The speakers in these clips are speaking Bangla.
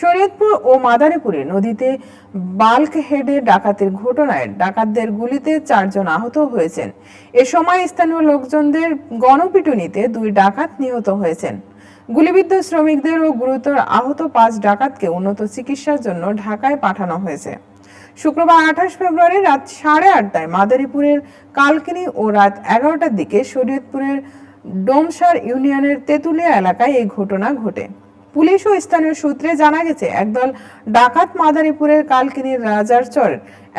শরীয়তপুর ও মাদারীপুরে নদীতে বাল্ক হেডে ডাকাতির ঘটনায় ডাকাতদের গুলিতে চারজন আহত হয়েছেন। এ সময় স্থানীয় লোকজনদের গণপিটুনিতে দুই ডাকাত নিহত হয়েছেন। গুলিবিদ্ধ শ্রমিকদের ও গুরুতর আহত পাঁচ ডাকাতকে উন্নত চিকিৎসার জন্য ঢাকায় পাঠানো হয়েছে। শুক্রবার আঠাশ ফেব্রুয়ারি রাত সাড়ে আটটায় মাদারীপুরের কালকিনি ও রাত এগারোটার দিকে শরীয়তপুরের ডোমসার ইউনিয়নের তেঁতুলিয়া এলাকায় এই ঘটনা ঘটে। পুলিশ ও স্থানীয় সূত্রে জানা গেছে, একদল ডাকাত মাদারীপুরের কালকিনির রাজারচর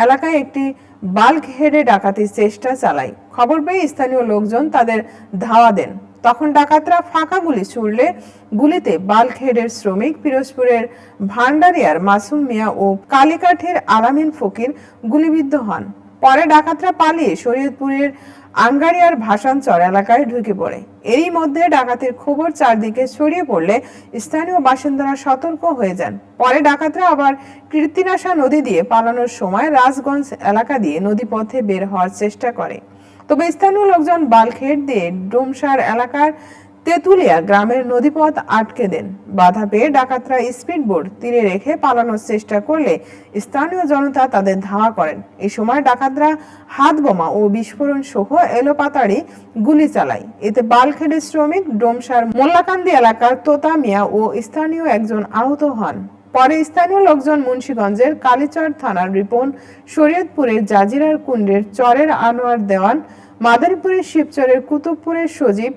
এলাকায় একটি বাল্ক হেডে ডাকাতির চেষ্টা চালায়। খবর পেয়ে স্থানীয় লোকজন তাদের ধাওয়া দেন। তখন ডাকাতরা ফাঁকা গুলি ছুড়লে গুলিতে বাল্ক হেডের শ্রমিক পিরোজপুরের ভান্ডারিয়ার মাসুম মিয়া ও কালীকাঠের আলামিন ফকির গুলিবিদ্ধ হন। পরে ডাকাতরা পালিয়ে শরীয়তপুরের আঙ্গারিয়ার ভাসানচর এলাকায় ঢুকে পড়ে। এরই মধ্যে ডাকাতের খবর চারদিকে ছড়িয়ে পড়লে স্থানীয় বাসিন্দারা সতর্ক হয়ে যান। পরে ডাকাতরা আবার কীর্তিনাশা নদী দিয়ে পালানোর সময় রাজগঞ্জ এলাকা দিয়ে নদীপথে বের হওয়ার চেষ্টা করে। তবে স্থানীয় লোকজন বালখেট দিয়ে ডোমসার এলাকার তেঁতুলিয়া গ্রামের নদীপথ আটকে দেন। বাধা পেয়ে ডাকাতরা স্পিড বোট তীরে রেখে পালানোর চেষ্টা করলে স্থানীয় জনতা তাদের ধাওয়া করেন। এ সময় ডাকাতরা হাত বোমা ও বিস্ফোরণ সহ এলোপাতাড়ি গুলি চালায়। এতে বালখেডের শ্রমিক ডোমসার মোল্লাকান্দি এলাকার তোতা মিয়া ও স্থানীয় একজন আহত হন। পরে স্থানীয় লোকজন মুন্সীগঞ্জের কালীচর থানার রিপন শরীয়তপুরের জাজিরার কুণ্ডের চরের আনোয়ার দেওয়ান, মাদারীপুরের শিবচরের কুতুবপুরের সজীব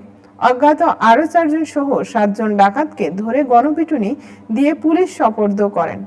অজ্ঞাত আরও চারজন সহ সাতজন ডাকাতকে ধরে গণপিটুনি দিয়ে পুলিশ সোপর্দ করেন।